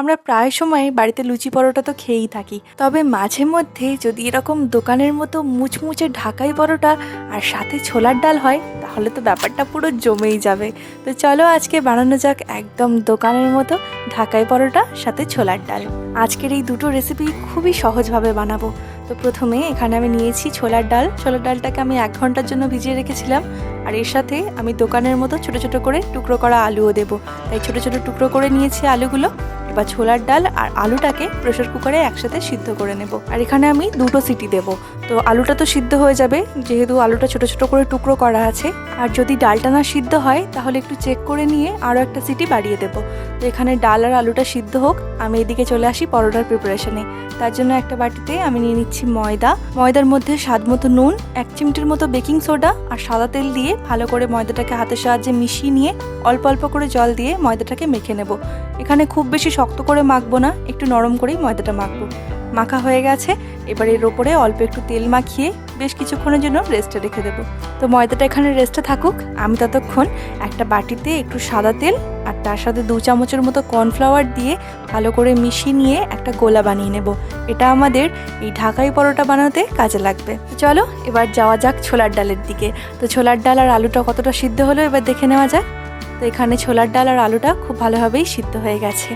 আমরা প্রায় সময় বাড়িতে লুচি পরোটা তো খেয়েই থাকি। তবে মাঝে মধ্যে যদি এরকম দোকানের মতো মুচমুচে ঢাকাই পরোটা আর সাথে ছোলার ডাল হয়, তাহলে তো ব্যাপারটা পুরো জমেই যাবে। তো চলো আজকে বানানো যাক একদম দোকানের মতো ঢাকাই পরোটা, সাথে ছোলার ডাল। আজকের এই দুটো রেসিপি খুবই সহজভাবে বানাবো। তো প্রথমে এখানে আমি নিয়েছি ছোলার ডাল। ছোলার ডালটাকে আমি এক ঘণ্টার জন্য ভিজিয়ে রেখেছিলাম। আর এর সাথে আমি দোকানের মতো ছোট ছোট করে টুকরো করা আলুও দেবো। তাই ছোট ছোট টুকরো করে নিয়েছি আলুগুলো। এবার ছোলার ডাল আর আলুটাকে প্রেশার কুকারে একসাথে সিদ্ধ করে নেব। আর এখানে আমি দুটো সিটি দেব। তো আলুটা তো সিদ্ধ হয়ে যাবে, যেহেতু আলুটা ছোট ছোট করে টুকরো করা আছে। আর যদি ডালটা না সিদ্ধ হয়, তাহলে একটু চেক করে নিয়ে আরও একটা সিটি বাড়িয়ে দেবো। তো এখানে ডাল আর আলুটা সিদ্ধ হোক, আমি এদিকে চলে আসি পরোটার প্রিপারেশনে তার জন্য একটা বাটিতে আমি নিয়ে নিচ্ছি ময়দা। ময়দার মধ্যে স্বাদ মতো নুন, এক চিমটির মতো বেকিং সোডা আর সাদা তেল দিয়ে ভালো করে ময়দাটাকে হাতের সাহায্যে মিশিয়ে নিয়ে অল্প অল্প করে জল দিয়ে ময়দাটাকে মেখে নেব। এখানে খুব বেশি শক্ত করে মাখবো না, একটু নরম করেই ময়দাটা মাখবো। মাখা হয়ে গেছে, এবার এর ওপরে অল্প একটু তেল মাখিয়ে বেশ কিছুক্ষণের জন্য রেস্টে রেখে দেবো। তো ময়দাটা এখানে রেস্টে থাকুক, আমি ততক্ষণ একটা বাটিতে একটু সাদা তেল আর তার সাথে দু চামচের মতো কর্নফ্লাওয়ার দিয়ে ভালো করে মিশিয়ে নিয়ে একটা গোলা বানিয়ে নেব। এটা আমাদের এই ঢাকাই পরোটা বানাতে কাজে লাগবে। চলো, এবার যাওয়া যাক ছোলার ডালের দিকে। তো ছোলার ডাল আর আলুটা কতটা সিদ্ধ হলো এবার দেখে নেওয়া যাক। তো এখানে ছোলার ডাল আর আলুটা খুব ভালোভাবেই সিদ্ধ হয়ে গেছে।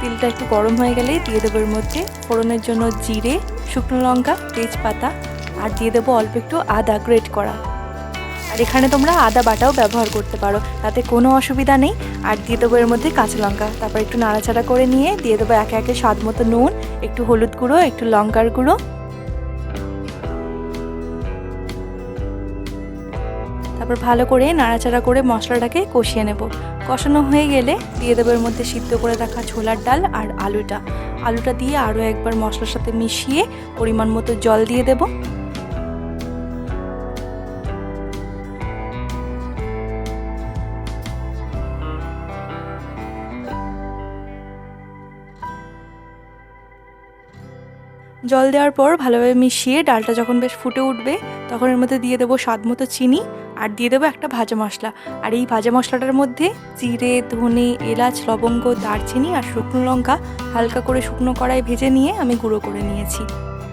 তেলটা একটু গরম হয়ে গেলেই দিয়ে দেবো এর মধ্যে ফোড়নের জন্য জিরে, শুকনো লঙ্কা, তেজপাতা আর দিয়ে দেবো অল্প একটু আদা গ্রেট করা। আর এখানে তোমরা আদা বাটাও ব্যবহার করতে পারো, তাতে কোনো অসুবিধা নেই। আর দিয়ে দেবো এর মধ্যে কাঁচা লঙ্কা, তারপর একটু নাড়াচাড়া করে নিয়ে দিয়ে দেবো একে একে স্বাদ মতো নুন, একটু হলুদ গুঁড়ো, একটু লঙ্কার গুঁড়ো। তারপর ভালো করে নাড়াচাড়া করে মশলাটাকে কষিয়ে নেব। কষানো হয়ে গেলে দিয়ে দেবো এর মধ্যে সিদ্ধ করে রাখা ছোলার ডাল আর আলুটা। আলুটা দিয়ে আরও একবার মশলার সাথে মিশিয়ে পরিমাণ মতো জল দিয়ে দেবো। জল দেওয়ার পর ভালোভাবে মিশিয়ে ডালটা যখন বেশ ফুটে উঠবে, তখন এর মধ্যে দিয়ে দেবো স্বাদ মতো চিনি আর দিয়ে দেবো একটা ভাজা মশলা। আর এই ভাজা মশলাটার মধ্যে জিরে, ধনে, এলাচ, লবঙ্গ, দারচিনি আর শুকনো লঙ্কা হালকা করে শুকনো কড়াই ভেজে নিয়ে আমি গুঁড়ো করে নিয়েছি।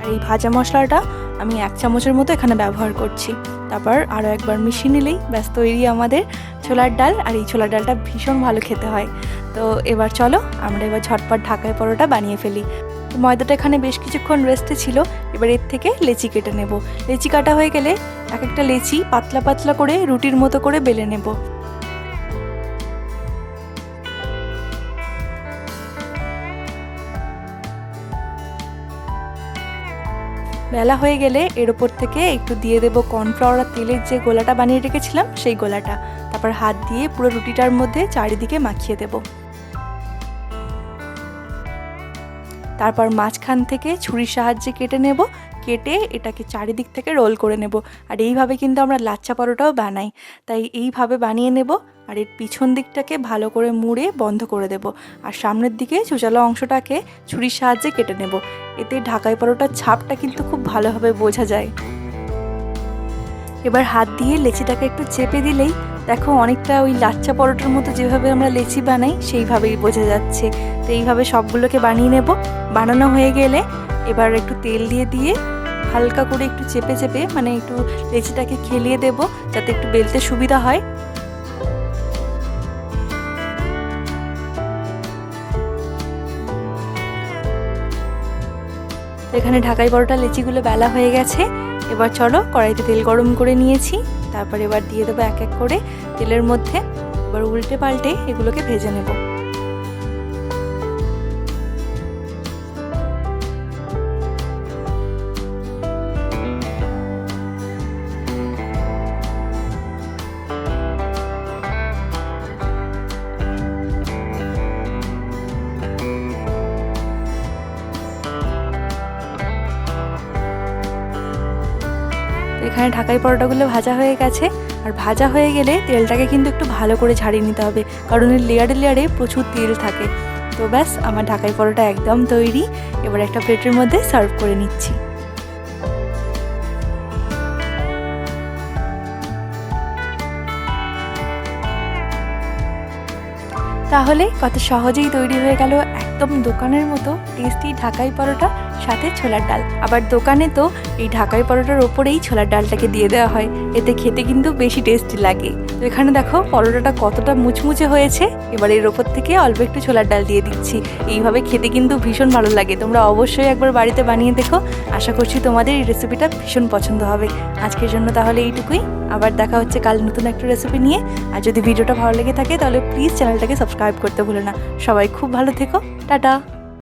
আর এই ভাজা মশলাটা আমি এক চামচের মতো এখানে ব্যবহার করছি। তারপর আরও একবার মিশিয়ে নিলেই ব্যাস, তৈরি আমাদের ছোলার ডাল। আর এই ছোলার ডালটা ভীষণ ভালো খেতে হয়। তো এবার চলো, আমরা এবার ঝটপট ঢাকায় পরোটা বানিয়ে ফেলি। ময়দাটা এখানে বেশ কিছুক্ষণ রেস্টে ছিল। এবার এর থেকে লেচি কেটে নেব। লেচি কাটা হয়ে গেলে এক একটা লেচি পাতলা পাতলা করে রুটির মতো করে বেলে নেব। বেলা হয়ে গেলে এর ওপর থেকে একটু দিয়ে দেবো কর্নফ্লাওয়ার আর তেলের যে গোলাটা বানিয়ে রেখেছিলাম, সেই গোলাটা। তারপর হাত দিয়ে পুরো রুটিটার মধ্যে চারিদিকে মাখিয়ে দেবো। তারপর মাঝখান থেকে ছুরির সাহায্যে কেটে নেব, কেটে এটাকে চারিদিক থেকে রোল করে নেব। আর এইভাবে কিন্তু আমরা লাচ্চা পরোটাও বানাই। তাই এইভাবে বানিয়ে নেব আর এর পিছন দিকটাকে ভালো করে মুড়ে বন্ধ করে দেব। আর সামনের দিকে চুচালো অংশটাকে ছুরির সাহায্যে কেটে নেব। এতে ঢাকাই পরোটার ছাপটা কিন্তু খুব ভালোভাবে বোঝা যায়। এবার হাত দিয়ে লেচিটাকে একটু চেপে দিলেই দেখো অনেকটা ওই লাচ্চা পরোটার মতো যেভাবে আমরা লেচি বানাই, সেইভাবেই বোঝা যাচ্ছে। তো এইভাবে সবগুলোকে বানিয়ে নেব। বানানো হয়ে গেলে এবার একটু তেল দিয়ে দিয়ে হালকা করে একটু চেপে চেপে মানে একটু লেচিটাকে খেলিয়ে দেব যাতে একটু বেলতে সুবিধা হয়। এখানে ঢাকাই পরোটা লেচিগুলো বেলা হয়ে গেছে। এবার চলো কড়াইতে তেল গরম করে নিয়েছি। তারপর এবার দিয়ে দেবো এক এক করে তেলের মধ্যে। এবার উল্টে পাল্টে এগুলোকে ভেজে নেব। এখানে ঢাকাই পরোটাগুলো ভাজা হয়ে গেছে। আর ভাজা হয়ে গেলে তেলটাকে কিন্তু একটু ভালো করে ঝাড়িয়ে নিতে হবে। কারণ এর লেয়ারে লেয়ারে প্রচুর তেল থাকে। তো ব্যাস, আমার ঢাকাই পরোটা একদম তৈরি। এবার একটা প্লেটের মধ্যে সার্ভ করে নিচ্ছি। তাহলে কত সহজেই তৈরি হয়ে গেল একদম দোকানের মতো টেস্টি ঢাকাই পরোটা, সাথে ছোলার ডাল। আবার দোকানে তো এই ঢাকাই পরোটার ওপরেই ছোলার ডালটাকে দিয়ে দেওয়া হয়। এতে খেতে কিন্তু বেশি টেস্টি লাগে। তো এখানে দেখো পরোটাটা কতটা মুচমুচে হয়েছে। এবার এর ওপর থেকে অল্প একটু ছোলার ডাল দিয়ে দিচ্ছি। এইভাবে খেতে কিন্তু ভীষণ ভালো লাগে। তোমরা অবশ্যই একবার বাড়িতে বানিয়ে দেখো। আশা করছি তোমাদের এই রেসিপিটা ভীষণ পছন্দ হবে। আজকের জন্য তাহলে এইটুকুই। আবার দেখা হচ্ছে কাল নতুন একটা রেসিপি নিয়ে। আর যদি ভিডিওটা ভালো লেগে থাকে তাহলে প্লিজ চ্যানেলটাকে সাবস্ক্রাইব করতে ভুলো না। সবাই খুব ভালো থেকো। 大的。